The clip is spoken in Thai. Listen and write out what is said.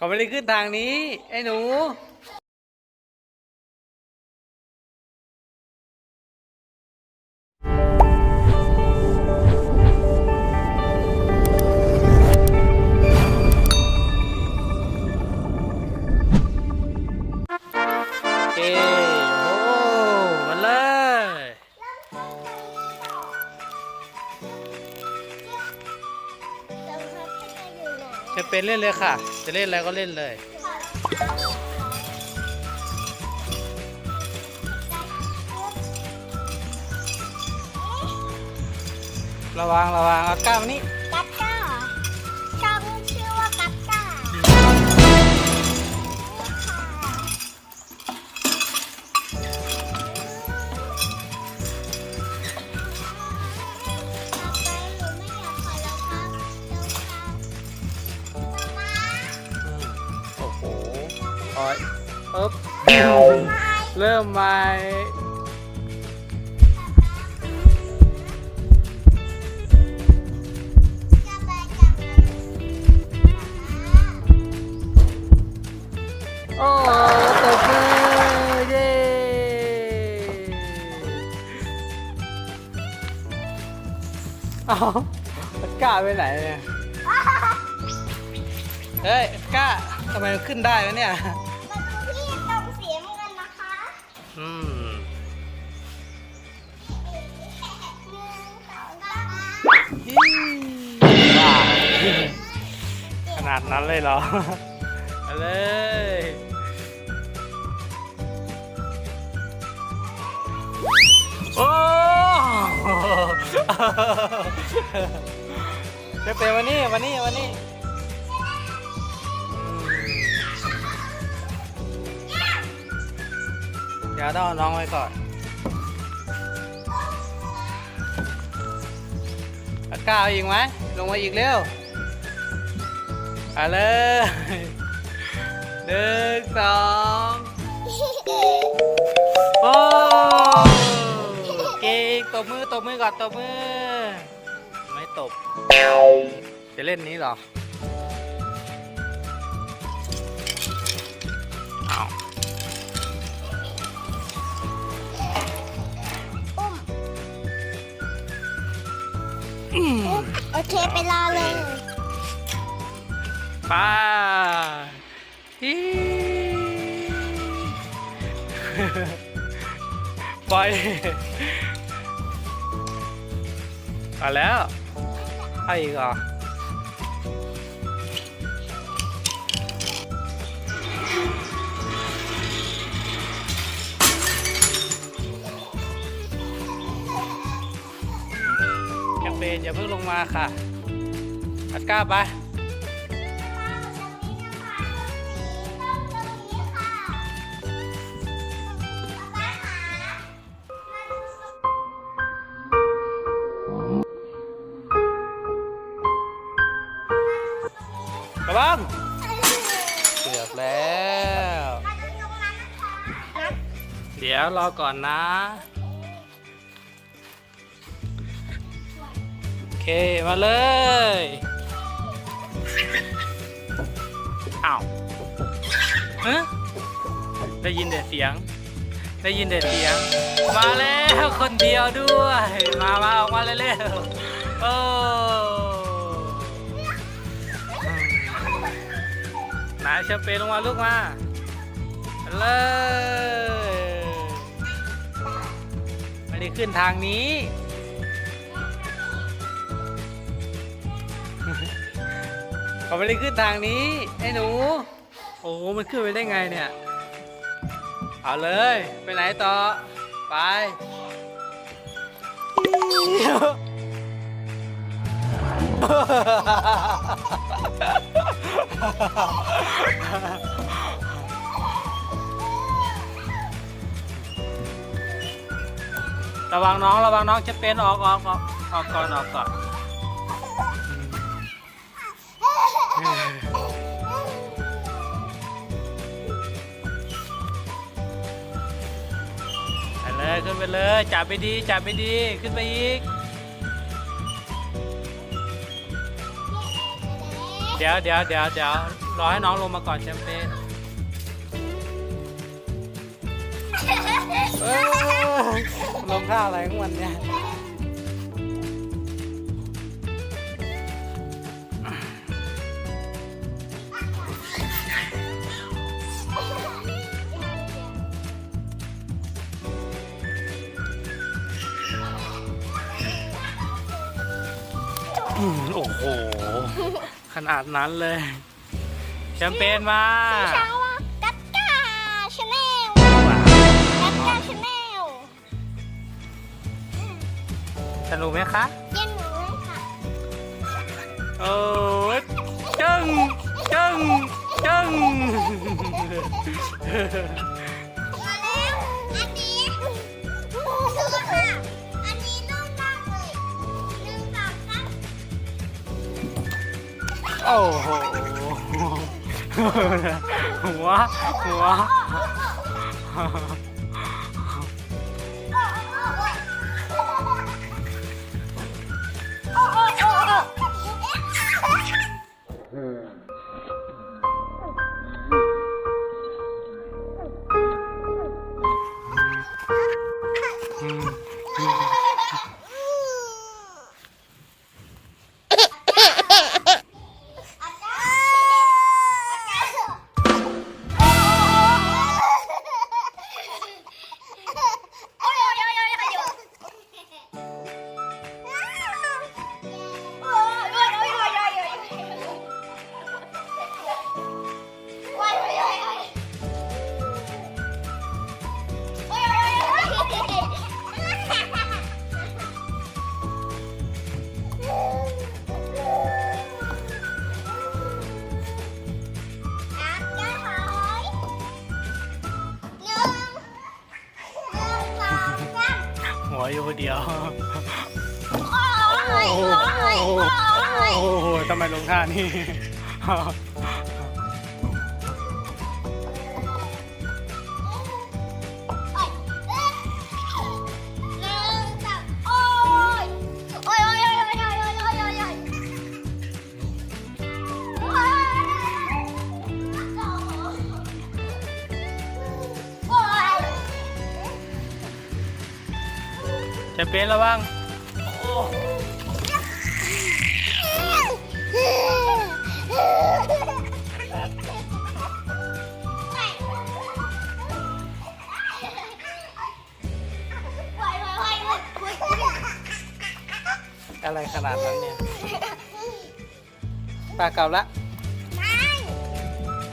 เขาไม่ได้ขึ้นทางนี้ ไอ้หนู เล่นเลยค่ะ จะเล่นอะไรก็เล่นเลย ระวังระวังเอาก้าวมนี่ ร้อยปึ๊บเริ่มใหม่โอ้ตบมือเย้เอากล้าไปไหนเนี่ย เฮ้ยกล้าทำไมขึ้นได้วะเนี่ย ขนาดนั้นเลยเหรอเลยโอ้จะเป็นวันนี้วันนี้วันนี้ ดี๋ยวต้องเอาน้องไว้ก่อน อากาศอีกไหมลงมาอีกเร็วเอาเลยหนึ่งสองโอ้เก่งตบมือตบมือก่อนตบมือ ไม่ตบ จะเล่นนี้หรอ เคไปรอเลยไป้าไปมาแล้วไปอีกอะ แคมเปญอย่าเพิ่งลงมาค่ะอัดก้าไประวังเกือบแล้ว เดี๋ยวรอก่อนนะ เค มาเลยอ้าวฮะได้ยินแต่เสียง ได้ยินแต่เสียง มาแล้วคนเดียวด้วย มามาออกมาเร็วๆโอ้อืมไหนายเชเปลงมาลูกมาเลยไม่ได้ขึ้นทางนี้ เขาไม่ได้ขึ้นทางนี้ไอ้หนู โอ้โหมันขึ้นไปได้ไงเนี่ย เอาเลย ไปไหนต่อ ไประวังน้องระวังน้องจะเป็นออกออกออกออกก่อนออกก่อน ขึ้นไปเลย จับไปดี จับไปดี ขึ้นไปอีก เดี๋ยวเดี๋ยวเดี๋ยวเดี๋ยวรรอให้น้องลงมาก่อนแชมเปญเอ้ยลงท่าอะไรของมันเนี่ย โอ้โห ขนาดนั้นเลย แชมเปญมาเช้าว่ากัดกาชาแนลกัดกาชาแนลสนุกไหมคะเย็นหนูเลยค่ะโอ้ยจึงจึงจึง อ้โหหัวหัว อยู่คนเดียว โอ้โหทำไมลงท่านี่ แชมเปญระวังอะไรขนาดนั้นเนี่ยปลากลับละ